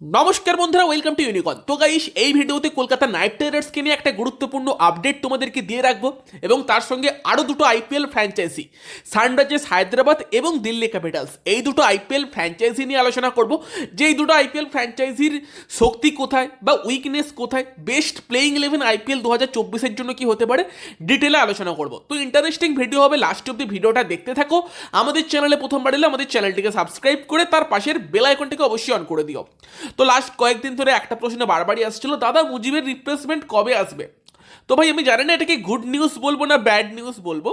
নমস্কার বন্ধুরা welcome to ইউনিকন তো গাইস এই ভিডিওতে কলকাতা নাইট রাইডার্সকে নিয়ে একটা গুরুত্বপূর্ণ আপডেট তোমাদেরকে দিয়ে রাখব এবং তার সঙ্গে আরও দুটো আইপিএল ফ্র্যাঞ্চাইজি সানরাইজার্স হায়দ্রাবাদ এবং দিল্লি ক্যাপিটালস এই দুটো আইপিএল ফ্র্যাঞ্চাইজি নিয়ে আলোচনা করব। যে এই দুটো আইপিএল ফ্র্যাঞ্চাইজির শক্তি কোথায় বা উইকনেস কোথায় বেস্ট প্লেইং ইলেভেন আইপিএল দু হাজার চব্বিশের জন্য কি হতে পারে ডিটেলে আলোচনা করব। তো ইন্টারেস্টিং ভিডিও হবে লাস্ট অব্দি ভিডিওটা দেখতে থাকো। আমাদের চ্যানেলে প্রথমবার এলে আমাদের চ্যানেলটিকে সাবস্ক্রাইব করে তার পাশের বেল আইকনটিকে অবশ্যই অন করে দিও। তো লাস্ট কয়েকদিন ধরে একটা প্রশ্ন বারবারই আসছিল, দাদা, মুজিবের রিপ্লেসমেন্ট কবে আসবে? তো ভাই, আমি জানি না এটাকে গুড নিউজ বলব না ব্যাড নিউজ বলব,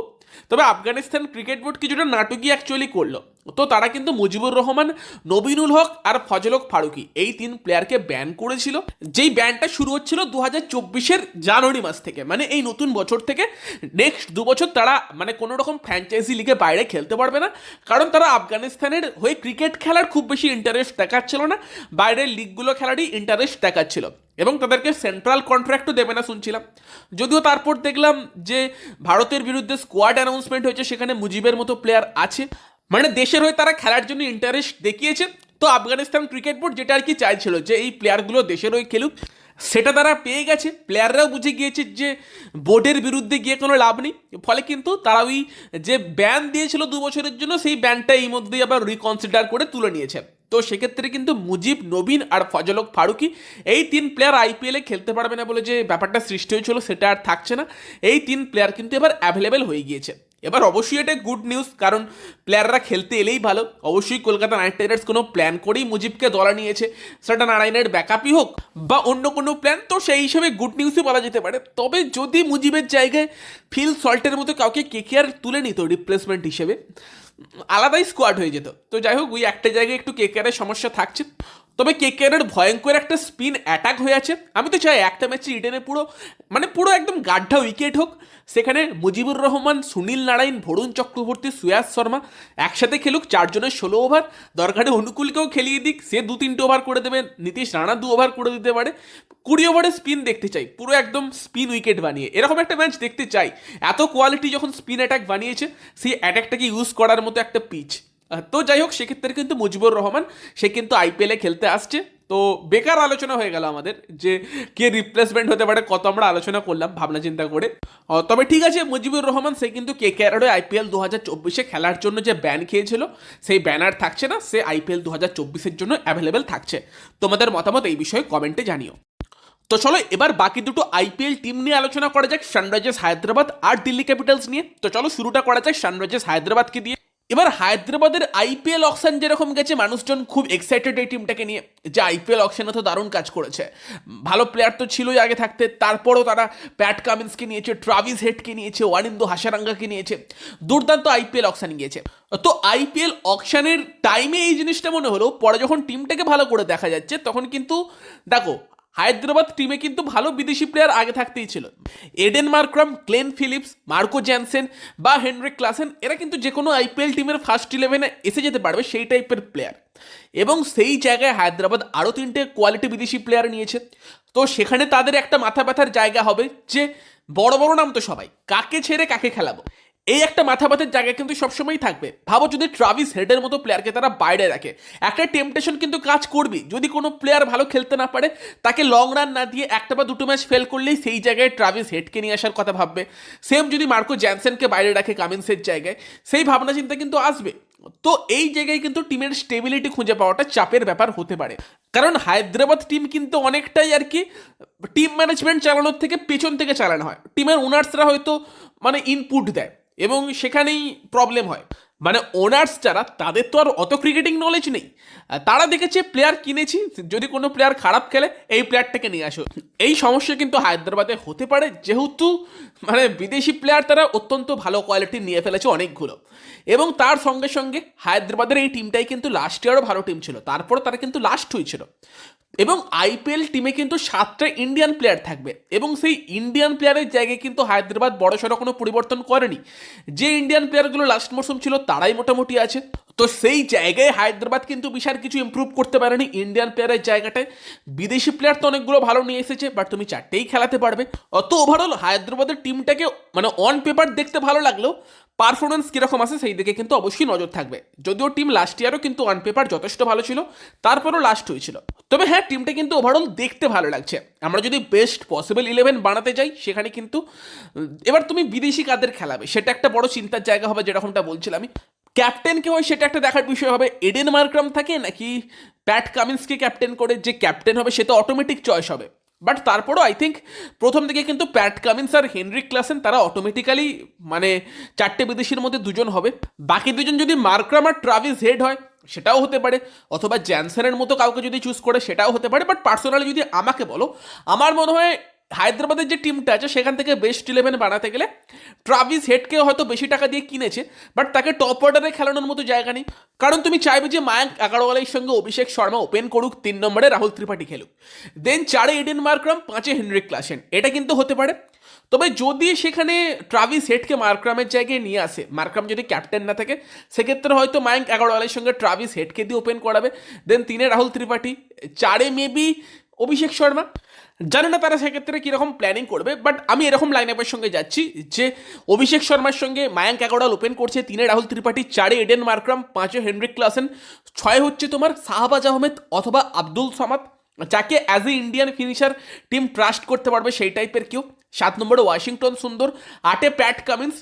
তবে আফগানিস্তান ক্রিকেট বোর্ড কিছুটা নাটকই অ্যাকচুয়ালি করল। তো তারা কিন্তু মুজিবুর রহমান, নবীনুল হক আর ফজলক ফারুকি এই তিন প্লেয়ারকে ব্যান করেছিল। যেই ব্যানটা শুরু হচ্ছিল দু হাজার চব্বিশের জানুয়ারি মাস থেকে মানে এই নতুন বছর থেকে। নেক্সট দু বছর তারা মানে কোনো রকম ফ্র্যাঞ্চাইজি লিগে বাইরে খেলতে পারবে না, কারণ তারা আফগানিস্তানের হয়ে ক্রিকেট খেলার খুব বেশি ইন্টারেস্ট দেখাচ্ছিল না। বাইরের লিগগুলো খেলারই ইন্টারেস্ট দেখাচ্ছিল এবং তাদেরকে সেন্ট্রাল কন্ট্রাক্টও দেবে না শুনছিলাম। যদিও তারপর দেখলাম যে ভারতের বিরুদ্ধে স্কোয়াড অ্যানাউন্সমেন্ট হয়েছে, সেখানে মুজিবের মতো প্লেয়ার আছে। মানে দেশের হয়ে তারা খেলার জন্য ইন্টারেস্ট দেখিয়েছে। তো আফগানিস্তান ক্রিকেট বোর্ড যেটা আর কি চাইছিল যে এই প্লেয়ারগুলো দেশের হয়ে খেলুক, সেটা তারা পেয়ে গেছে। প্লেয়াররাও বুঝে গিয়েছে যে বোর্ডের বিরুদ্ধে গিয়ে কোনো লাভ নেই। ফলে কিন্তু তারা ওই যে ব্যান দিয়েছিল দু বছরের জন্য, সেই ব্যানটা এই মধ্যেই আবার রিকনসিডার করে তুলে নিয়েছে। তো সেক্ষেত্রে কিন্তু মুজিব, নবীন আর ফজলক ফারুকি এই তিন প্লেয়ার আইপিএলে খেলতে পারবে না বলে যে ব্যাপারটা সৃষ্টি হয়েছিল, সেটা আর থাকছে না। এই তিন প্লেয়ার কিন্তু এবার অ্যাভেলেবেল হয়ে গিয়েছে। এবার অবশ্যই এটা গুড নিউজ কারণ প্লেয়াররা খেলতে এলেই ভালো। অবশ্যই কলকাতা নাইট রাইডার্স কোনো প্ল্যান করেই মুজিবকে দলা নিয়েছে। সেটা নারায়ণের ব্যাকআপই হোক বা অন্য কোনো প্ল্যান তো সেই হিসেবে গুড নিউজই বলা যেতে পারে। তবে যদি মুজিবের জায়গায় ফিল সল্টের মতো কাউকে কেকেআর তুলে নিত রিপ্লেসমেন্ট হিসেবে, আলাদাই স্কোয়াড হয়ে যেত। তো যাই হোক, ওই একটা জায়গায় একটু কেকেআরের সমস্যা থাকছে। তবে কে কেকেআরের ভয়ঙ্কর একটা স্পিন অ্যাটাক হয়ে আছে। আমি তো চাই একটা ম্যাচে ইডেনে পুরো মানে পুরো একদম গাড্ঢা উইকেট হোক। সেখানে মুজিবুর রহমান, সুনীল নারায়ণ ভরুণ চক্রবর্তী, সুয়াস শর্মা একসাথে খেলুক চারজনের ষোলো ওভার দরকারে অনুকূলকেও খেলিয়ে দিক। সে দু তিনটে ওভার করে দেবে। নীতিশ রানা দু ওভার করে দিতে পারে। কুড়ি ওভারে স্পিন দেখতে চাই। পুরো একদম স্পিন উইকেট বানিয়ে। এরকম একটা ম্যাচ দেখতে চাই। এত কোয়ালিটি যখন স্পিন অ্যাটাক বানিয়েছে, সেই অ্যাটাকটাকে ইউজ করার মতো একটা পিচ তো যাই হোক, সেক্ষেত্রে কিন্তু মুজিবুর রহমান, সে কিন্তু আইপিএলে খেলতে আসছে। তো বেকার আলোচনা হয়ে গেল আমাদের যে কে রিপ্লেসমেন্ট হতে পারে, কত আমরা আলোচনা করলাম, ভাবনা চিন্তা করে। তবে ঠিক আছে, মুজিবুর রহমান, সে কিন্তু কে কেয়ারে আইপিএল দু হাজার চব্বিশে খেলার জন্য যে ব্যান খেয়েছিল, সেই ব্যানার থাকছে না, সে আইপিএল দু হাজার চব্বিশের জন্য অ্যাভেলেবেল থাকছে। তোমাদের মতামত এই বিষয়ে কমেন্টে জানিও। তো চলো, এবার বাকি দুটো আইপিএল টিম নিয়ে আলোচনা করা যাক সানরাইজার্স হায়দ্রাবাদ আর দিল্লি ক্যাপিটালস নিয়ে। তো চলো, শুরুটা করা যাক সানরাইজার্স হায়দ্রাবাদকে দিয়ে। এবার হায়দ্রাবাদের আইপিএল অকশন যেরকম গেছে, মানুষজন খুব এক্সাইটেড এই টিমটাকে নিয়ে। যে আইপিএল অকশনে তো দারুণ কাজ করেছে। ভালো প্লেয়ার তো ছিলই আগে থাকতে, তারপরও তারা প্যাট কামিন্সকে নিয়েছে, ট্রাভিস হেডকে নিয়েছে, ওয়ানিন্দু হাসারাঙ্গাকে নিয়েছে। দুর্দান্ত আইপিএল অকশন গিয়েছে। তো আইপিএল অকশনের টাইমে এই জিনিসটা মনে হলো, পরে যখন টিমটাকে ভালো করে দেখা যাচ্ছে, তখন কিন্তু দেখো হায়দ্রাবাদ টিমে কিন্তু ভালো বিদেশি প্লেয়ার আগে থাকতেই ছিল। Aiden Markram Glenn Phillips Marco Jansen বা হেনরিক ক্লাসেন এরা কিন্তু যে কোনো আইপিএল টিমের ফার্স্ট ইলেভেনে এসে যেতে পারবে সেই টাইপের প্লেয়ার এবং সেই জায়গায় হায়দ্রাবাদ আরও তিনটে কোয়ালিটি বিদেশি প্লেয়ার নিয়েছে। তো সেখানে তাদের একটা মাথা ব্যথার জায়গা হবে যে বড় বড় নাম তো সবাই, কাকে ছেড়ে কাকে খেলাবো? এই একটা মাথা জায়গা কিন্তু সবসময়ই থাকবে। ভাবো যদি ট্রাভিস হেডের মতো প্লেয়ারকে তারা বাইরে রাখে। একটা টেম্পটেশন কিন্তু কাজ করবি যদি কোনো প্লেয়ার ভালো খেলতে না পারে, তাকে লং রান না দিয়ে একটা বা দুটো ম্যাচ ফেল করলেই সেই জায়গায় ট্রাভিস হেডকে নিয়ে আসার কথা ভাববে। সেম যদি মার্কো জ্যানসেনকে বাইরে রাখে কামিন্সের জায়গায়, সেই ভাবনা চিন্তা কিন্তু আসবে। তো এই জায়গায় কিন্তু টিমের স্টেবিলিটি খুঁজে পাওয়াটা চাপের ব্যাপার হতে পারে। কারণ হায়দ্রাবাদ টিম কিন্তু অনেকটাই আর কি টিম ম্যানেজমেন্ট চালানোর থেকে পেছন থেকে চালানো হয়। টিমের ওনার্সরা হয়তো মানে ইনপুট দেয়। এবং সেখানেই প্রবলেম হয়। মানে ওনার্স যারা, তাদের তো আর অত ক্রিকেটিং নলেজ নেই। তারা দেখেছে প্লেয়ার কিনেছি, যদি কোনো প্লেয়ার খারাপ খেলে, এই প্লেয়ারটাকে নিয়ে আসো। এই সমস্যা কিন্তু হায়দ্রাবাদে হতে পারে, যেহেতু মানে বিদেশি প্লেয়ার তারা অত্যন্ত ভালো কোয়ালিটি নিয়ে ফেলেছে অনেকগুলো। এবং তার সঙ্গে সঙ্গে হায়দ্রাবাদের এই টিমটাই কিন্তু লাস্ট ইয়ারও ভালো টিম ছিল। তারপর তারা কিন্তু লাস্ট হয়েছিল। এবং আইপিএল টিমে কিন্তু সাতটা ইন্ডিয়ান প্লেয়ার থাকবে এবং সেই ইন্ডিয়ান প্লেয়ারের জায়গায় কিন্তু হায়দ্রাবাদ বড়সড় কোনো পরিবর্তন করেনি। যে ইন্ডিয়ান প্লেয়ারগুলো লাস্ট মরশুম ছিল তারাই মোটামুটি আছে। তো সেই জায়গায় হায়দ্রাবাদ কিন্তু বিশাল কিছু ইমপ্রুভ করতে পারেনি ইন্ডিয়ান প্লেয়ারের জায়গাটায় বিদেশি প্লেয়ার তো অনেকগুলো ভালো নিয়ে এসেছে বাট তুমি চারটেই খেলাতে পারবে। অত ওভারঅল হায়দ্রাবাদের টিমটাকে মানে অন পেপার দেখতে ভালো লাগলেও পারফরমেন্স কীরকম আছে সেই দিকে কিন্তু অবশ্যই নজর থাকবে। যদিও টিম লাস্ট ইয়ারও কিন্তু অন পেপার যথেষ্ট ভালো ছিল, তারপরও লাস্ট হয়েছিল। তবে হ্যাঁ টিমটা কিন্তু ওভারঅল দেখতে ভালো লাগছে। আমরা যদি বেস্ট পসিবল ইলেভেন বানাতে যাই, সেখানে কিন্তু এবার তুমি বিদেশি কাদের খেলাবে? সেটা একটা বড় চিন্তার জায়গা হবে যেরকমটা বলছিলাম আমি। ক্যাপ্টেন কে হয়, সেটা একটা দেখার বিষয় হবে। এডেন মার্ক্রাম থাকে নাকি প্যাট কামিন্সকে ক্যাপ্টেন করে? যে ক্যাপ্টেন হবে, সে তো অটোমেটিক চয়েস হবে। বাট তারপরও আই থিঙ্ক প্রথম দিকে কিন্তু প্যাট কামিন্স আর হেনরিক ক্লাসেন তারা অটোমেটিক্যালি মানে চারটে বিদেশির মধ্যে দুজন হবে। বাকি দুজন যদি মার্ক্রাম আর ট্রাভিস হেড হয়, সেটাও হতে পারে। অথবা জ্যানসেনের মতো কাউকে যদি চুজ করে, সেটাও হতে পারে। বাট পার্সোনালি যদি আমাকে বলো, আমার মনে হয় হায়দ্রাবাদের যে টিমটা আছে, সেখান থেকে বেস্ট ইলেভেন বানাতে গেলে ট্রাভিস হেডকে হয়তো বেশি টাকা দিয়ে কিনেছে, বাট তাকে টপ অর্ডারে খেলানোর মতো জায়গা নেই। কারণ তুমি চাইবে যে মায়াঙ্ক এগারোওয়ালের সঙ্গে অভিষেক শর্মা ওপেন করুক, তিন নম্বরে রাহুল ত্রিপাঠী খেলুক। দেন চারে এডেন মার্ক্রাম, পাঁচে হেনরিক ক্লাসেন। এটা কিন্তু হতে পারে। তবে যদি সেখানে ট্রাভিস হেডকে মার্ক্রামের জায়গায় নিয়ে আসে, মার্ক্রাম যদি ক্যাপ্টেন না থাকে, সেক্ষেত্রে হয়তো মায়াঙ্ক এগারোওয়ালের সঙ্গে ট্রাভিস হেডকে দিয়ে ওপেন করাবে। দেন তিনে রাহুল ত্রিপাঠী, চারে মেবি অভিষেক শর্মা। জানি না তারা সেক্ষেত্রে কীরকম প্ল্যানিং করবে? বাট আমি এরকম লাইন আপের সঙ্গে যাচ্ছি যে অভিষেক শর্মার সঙ্গে মায়াঙ্ক অ্যাগোডাল ওপেন করছে, তিনে রাহুল ত্রিপাঠী, চারে এডেন মার্ক্রাম, পাঁচে হেনরিক ক্লাসেন, ছয় হচ্ছে তোমার শাহবাজ আহমেদ অথবা আব্দুল সামাদ, যাকে as a Indian finisher team trust করতে পারবে সেই টাইপের কেউ। সাত নম্বরে ওয়াশিংটন সুন্দর, আটে প্যাট কামিন্স,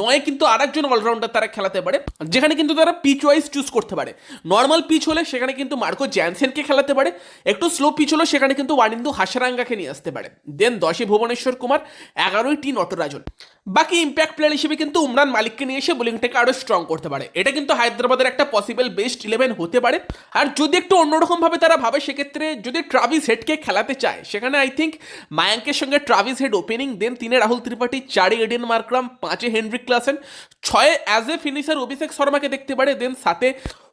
নয় কিন্তু আরেকজন অলরাউন্ডার তারা খেলাতে পারে, যেখানে কিন্তু তারা পিচ ওয়াইজ চুজ করতে পারে। নর্মাল পিচ হলে সেখানে কিন্তু মার্কো জ্যানসেনকে খেলাতে পারে, একটু স্লো পিচ হলে সেখানে কিন্তু ওয়ানিন্দু হাসারাঙ্গাকে নিয়ে আসতে পারে। দেন দশে ভুবনেশ্বর কুমার, এগারোই টি নটরাজন। বাকি ইম্প্যাক্ট প্লেয়ার হিসেবে কিন্তু উমরান মালিককে নিয়ে এসে বোলিংটাকে আরও স্ট্রং করতে পারে। এটা কিন্তু হায়দ্রাবাদের একটা পসিবল বেস্ট ইলেভেন হতে পারে। আর যদি একটু অন্যরকমভাবে তারা ভাবে, সেক্ষেত্রে যদি ট্রাভিস হেডকে খেলাতে চায়, সেখানে আই থিঙ্ক মায়াঙ্কের সঙ্গে ট্রাভিস হেড ওপেনিং দেন তিনে রাহুল ত্রিপাঠী, চারে এডেন মার্ক্রাম পাঁচে হেনরিক ক্লাসেন ছয়ে অ্যাজ এ ফিনিশার অভিষেক শর্মাকে দেখতে পারে দেন সাতে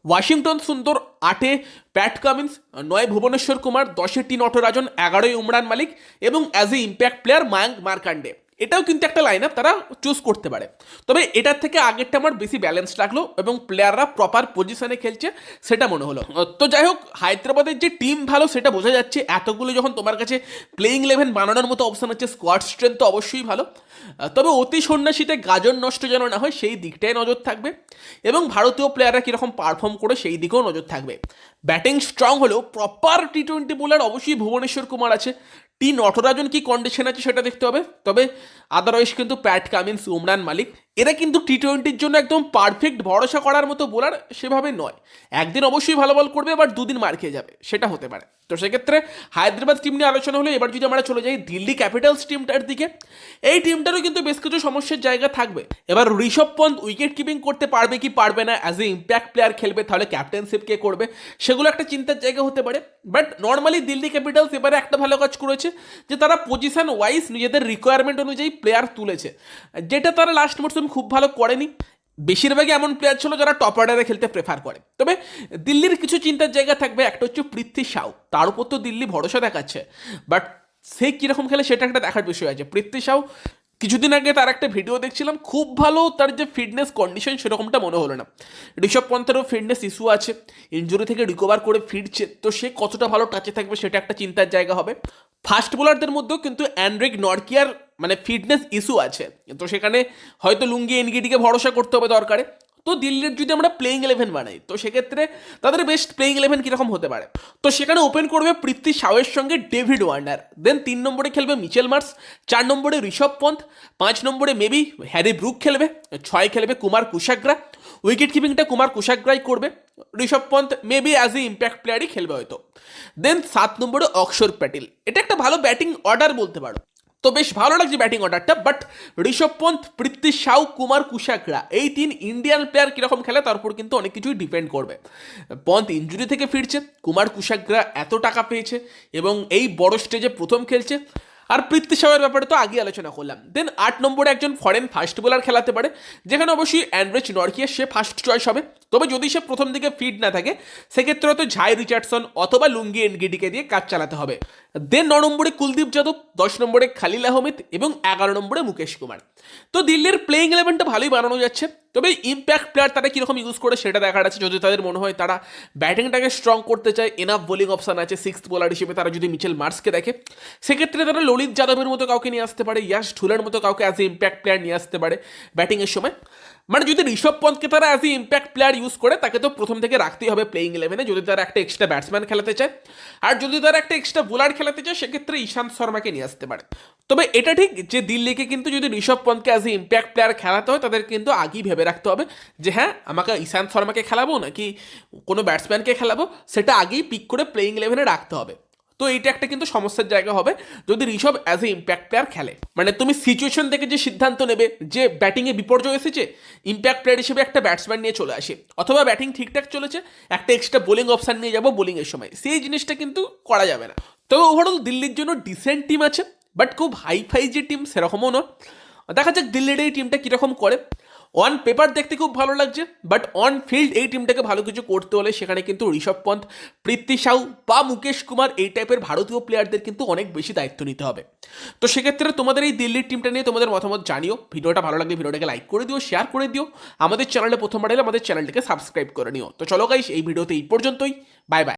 ওয়াশিংটন সুন্দর, আটে প্যাট কামিন্স, নয় ভুবনেশ্বর কুমার, দশে টি নটরাজন এগারোই উমরান মালিক এবং as a impact player Mayank Markande. এটাও কিন্তু একটা লাইন আপ তারা চুজ করতে পারে। তবে এটার থেকে আগেরটা আমার বেশি ব্যালেন্স লাগল এবং প্লেয়াররা প্রপার পজিশনে খেলছে সেটা মনে হলো। তো যাই হোক, হায়দ্রাবাদের যে টিম ভালো সেটা বোঝা যাচ্ছে। এতগুলো যখন তোমার কাছে প্লেইং ইলেভেন বানানোর মতো অপশন আছে স্কোয়াড স্ট্রেংথ তো অবশ্যই ভালো। তবে অতি সন্ন্যাসীতে গাজন নষ্ট যেন না হয়, সেই দিকটাই নজর থাকবে এবং ভারতীয় প্লেয়াররা কীরকম পারফর্ম করে সেই দিকেও নজর থাকবে। ব্যাটিং স্ট্রং হলেও প্রপার টি টোয়েন্টি বোলার অবশ্যই ভুবনেশ্বর কুমার আছে। টি নটরাজন কি কন্ডিশন আছে সেটা দেখতে হবে। তবে আদারওয়াইজ কিন্তু প্যাট কামিন্স উমরান মালিক এরা কিন্তু টি টোয়েন্টির জন্য একদম পারফেক্ট ভরসা করার মতো বোলার সেভাবে নয়। একদিন অবশ্যই ভালো বল করবে বাট দুদিন মার খেয়ে যাবে, সেটা হতে পারে। তো সেক্ষেত্রে হায়দ্রাবাদ টিম নিয়ে আলোচনা হলো এবার যদি আমরা চলে যাই দিল্লি ক্যাপিটালস টিমটার দিকে, এই টিমটারও কিন্তু বেশ কিছু সমস্যার জায়গা থাকবে। এবার ঋষভ পন্থ উইকেট কিপিং করতে পারবে কি পারবে না অ্যাজ এ ইম্প্যাক্ট প্লেয়ার খেলবে, তাহলে ক্যাপ্টেনশিপ কে করবে, সেগুলো একটা চিন্তার জায়গা হতে পারে। বাট নর্মালি দিল্লি ক্যাপিটালস এবারে একটা ভালো কাজ করেছে যে তারা পজিশন ওয়াইজ নিজেদের রিকোয়ারমেন্ট অনুযায়ী প্লেয়ার তুলেছে। যেটা তারা লাস্ট মরসুম খুব ভালো করেনি। বেশিরভাগই এমন প্লেয়ার ছিল যারা টপ অর্ডারে খেলতে প্রেফার করে। তবে দিল্লির কিছু চিন্তার জায়গা থাকবে, একটা হচ্ছে পৃথ্বী সাউ। তার উপর তো দিল্লি ভরসা দেখাচ্ছে। বাট সে কীরকম খেলে সেটা একটা দেখার বিষয় আছে। পৃথ্বী সাউ কিছুদিন আগে তার একটা ভিডিও দেখছিলাম, খুব ভালো তার যে ফিটনেস কন্ডিশন সেরকমটা মনে হলো না। ঋষভ পন্থেরও ফিটনেস ইস্যু আছে ইঞ্জুরি থেকে রিকভার করে ফিরছে, তো সে কতটা ভালো টাচে থাকবে সেটা একটা চিন্তার জায়গা হবে। ফাস্ট বোলারদের মধ্যেও কিন্তু অ্যান্ড্রিক নরকিয়ার মানে ফিটনেস ইস্যু আছে, তো সেখানে হয়তো লুঙ্গি এনগিডিকে ভরসা করতে হবে দরকারে। তো দিল্লির যদি আমরা প্লেইং ইলেভেন বানাই, তো সেক্ষেত্রে তাদের বেস্ট প্লেইং ইলেভেন কীরকম হতে পারে? তো সেখানে ওপেন করবে পৃথ্বী শাওয়ের সঙ্গে ডেভিড ওয়ার্নার দেন তিন নম্বরে খেলবে মিচেল মার্স, চার নম্বরে ঋষভ পন্থ, পাঁচ নম্বরে মেবি হ্যারি ব্রুক খেলবে, ছয় খেলবে কুমার কুশাগ্রা উইকেট কিপিংটা কুমার কুশাগ্রাই করবে, Rishabh Pant maybe as a impact প্লেয়ারই খেলবে হয়তো। দেন সাত নম্বরে অক্ষর প্যাটেল, এটা একটা ভালো ব্যাটিং অর্ডার বলতে পারো। তো বেশ ভালো লাগছে ব্যাটিং অর্ডারটা বাট ঋষভ পন্থ পৃথ্বী সাউ, কুমার কুশাকরা এই তিন ইন্ডিয়ান প্লেয়ার কীরকম খেলে, তার উপর কিন্তু অনেক কিছুই ডিপেন্ড করবে। পন্থ ইঞ্জুরি থেকে ফিরছে, কুমার কুশাকরা এত টাকা পেয়েছে, এবং এই বড় স্টেজে প্রথম খেলছে, আর পৃথ্বী সাউয়ের ব্যাপারে তো আগে আলোচনা করলাম। দেন আট নম্বরে একজন ফরেন ফাস্ট বোলার খেলাতে পারে, যেখানে অবশ্যই অ্যান্ড্রেচ নরকিয়া সে ফার্স্ট চয়েস হবে। তবে যদি সে প্রথম দিকে ফিট না থাকে, সেক্ষেত্রে হয়তো ঝাই রিচার্ডসন অথবা লুঙ্গি এনগিডিকে দিয়ে কাজ চালাতে হবে। দেন ন নম্বরে কুলদীপ যাদব, দশ নম্বরে খালিল আহমেদ এবং এগারো নম্বরে মুকেশ কুমার। তো দিল্লির প্লেইং ইলেভেনটা ভালোই বানানো যাচ্ছে। তবে ইম্প্যাক্ট প্লেয়ার তারা কীরকম ইউজ করে সেটা দেখার আছে। যদি তাদের মনে হয় তারা ব্যাটিংটাকে স্ট্রং করতে চায় এনাফ বোলিং অপশন আছে। সিক্স বোলার হিসেবে তারা যদি মিচেল মার্সকে দেখে, সেক্ষেত্রে তারা ললিত যাদবের মতো কাউকে নিয়ে আসতে পারে, ইয়াশ ঢুলের মতো কাউকে অ্যাজ এ ইম্প্যাক্ট প্লেয়ার নিয়ে আসতে পারে ব্যাটিংয়ের সময়। মানে যদি ঋষভ পন্থকে তারা as a impact player use করে, তাকে তো প্রথম থেকে রাখতেই হবে প্লেইং ইলেভেনে যদি তারা একটা এক্সট্রা ব্যাটসম্যান খেলাতে চায়, আর যদি তারা একটা এক্সট্রা বোলার খেলাতে চায়, সেক্ষেত্রে ঈশান্ত শর্মাকে নিয়ে আসতে পারে। তবে এটা ঠিক যে দিল্লিকে কিন্তু যদি ঋষভ পন্থকে অ্যাজ এ ইম্প্যাক্ট প্লেয়ার খেলাতে হয়, তাদের কিন্তু আগেই ভেবে রাখতে হবে যে হ্যাঁ আমাকে ঈশান্ত শর্মাকে খেলাবো নাকি কোনো ব্যাটসম্যানকে খেলাবো, সেটা আগেই পিক করে প্লেইং ইলেভেনে রাখতে হবে। তো এইটা একটা কিন্তু সমস্যার জায়গা হবে। যদি Rishabh as a impact player খেলে মানে তুমি সিচুয়েশন থেকে যে সিদ্ধান্ত নেবে যে ব্যাটিংয়ে বিপর্যয় এসেছে ইম্প্যাক্ট প্লেয়ার হিসেবে একটা ব্যাটসম্যান নিয়ে চলে আসে, অথবা ব্যাটিং ঠিকঠাক চলেছে, একটা এক্সট্রা বোলিং অপশান নিয়ে যাব বোলিংয়ের সময়। সেই জিনিসটা কিন্তু করা যাবে না। তবে ওভারঅল দিল্লির জন্য ডিসেন্ট টিম আছে বাট খুব হাই ফাই যে টিম সেরকমও নয়। দেখা যাক দিল্লির এই টিমটা কীরকম করে। অন পেপার দেখতে খুব ভালো লাগছে বাট অন ফিল্ড এই টিমটাকে ভালো কিছু করতে হলে সেখানে কিন্তু ঋষভ পন্থ পৃথ্বী সাউ বা মুকেশ কুমার এই টাইপের ভারতীয় প্লেয়ারদের কিন্তু অনেক বেশি দায়িত্ব নিতে হবে। তো সেক্ষেত্রে তোমাদের এই দিল্লির টিমটা নিয়ে তোমাদের মতামত জানিও, ভিডিওটা ভালো লাগলে ভিডিওটাকে লাইক করে দিও শেয়ার করে দিও, আমাদের চ্যানেলে প্রথমবার এলে আমাদের চ্যানেলটাকে সাবস্ক্রাইব করে নিও। তো চলো গাইস এই ভিডিওতে এই পর্যন্তই বাই বাই